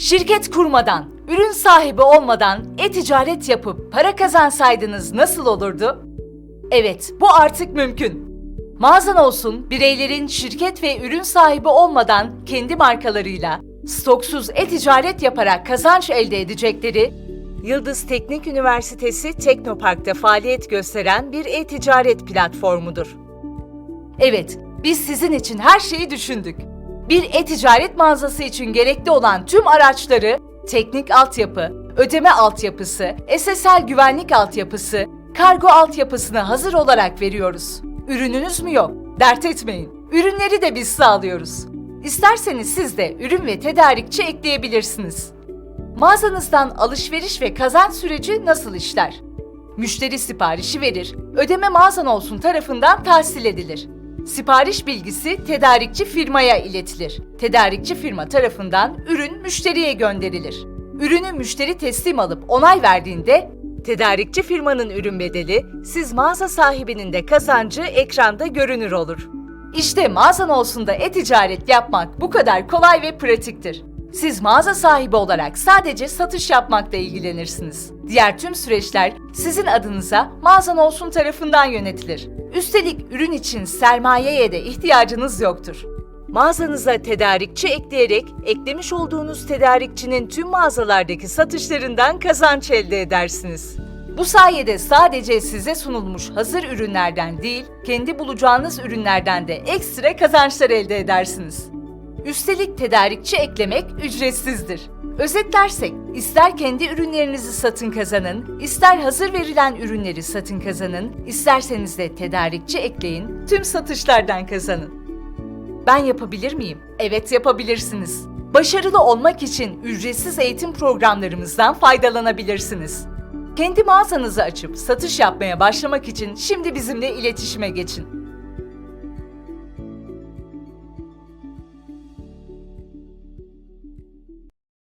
Şirket kurmadan, ürün sahibi olmadan e-ticaret yapıp para kazansaydınız nasıl olurdu? Evet, bu artık mümkün. Mağazan olsun, bireylerin şirket ve ürün sahibi olmadan kendi markalarıyla stoksuz e-ticaret yaparak kazanç elde edecekleri Yıldız Teknik Üniversitesi Teknopark'ta faaliyet gösteren bir e-ticaret platformudur. Evet, biz sizin için her şeyi düşündük. Bir e-ticaret mağazası için gerekli olan tüm araçları, teknik altyapı, ödeme altyapısı, SSL güvenlik altyapısı, kargo altyapısını hazır olarak veriyoruz. Ürününüz mü yok? Dert etmeyin. Ürünleri de biz sağlıyoruz. İsterseniz siz de ürün ve tedarikçi ekleyebilirsiniz. Mağazanızdan alışveriş ve kazanç süreci nasıl işler? Müşteri siparişi verir, ödeme mağazan olsun tarafından tahsil edilir. Sipariş bilgisi tedarikçi firmaya iletilir. Tedarikçi firma tarafından ürün müşteriye gönderilir. Ürünü müşteri teslim alıp onay verdiğinde tedarikçi firmanın ürün bedeli, siz mağaza sahibinin de kazancı ekranda görünür olur. İşte mağazan olsun da e-ticaret yapmak bu kadar kolay ve pratiktir. Siz mağaza sahibi olarak sadece satış yapmakla ilgilenirsiniz. Diğer tüm süreçler sizin adınıza mağazan olsun tarafından yönetilir. Üstelik ürün için sermayeye de ihtiyacınız yoktur. Mağazanıza tedarikçi ekleyerek eklemiş olduğunuz tedarikçinin tüm mağazalardaki satışlarından kazanç elde edersiniz. Bu sayede sadece size sunulmuş hazır ürünlerden değil, kendi bulacağınız ürünlerden de ekstra kazançlar elde edersiniz. Üstelik tedarikçi eklemek ücretsizdir. Özetlersek, ister kendi ürünlerinizi satın kazanın, ister hazır verilen ürünleri satın kazanın, isterseniz de tedarikçi ekleyin, tüm satışlardan kazanın. Ben yapabilir miyim? Evet yapabilirsiniz. Başarılı olmak için ücretsiz eğitim programlarımızdan faydalanabilirsiniz. Kendi mağazanızı açıp satış yapmaya başlamak için şimdi bizimle iletişime geçin.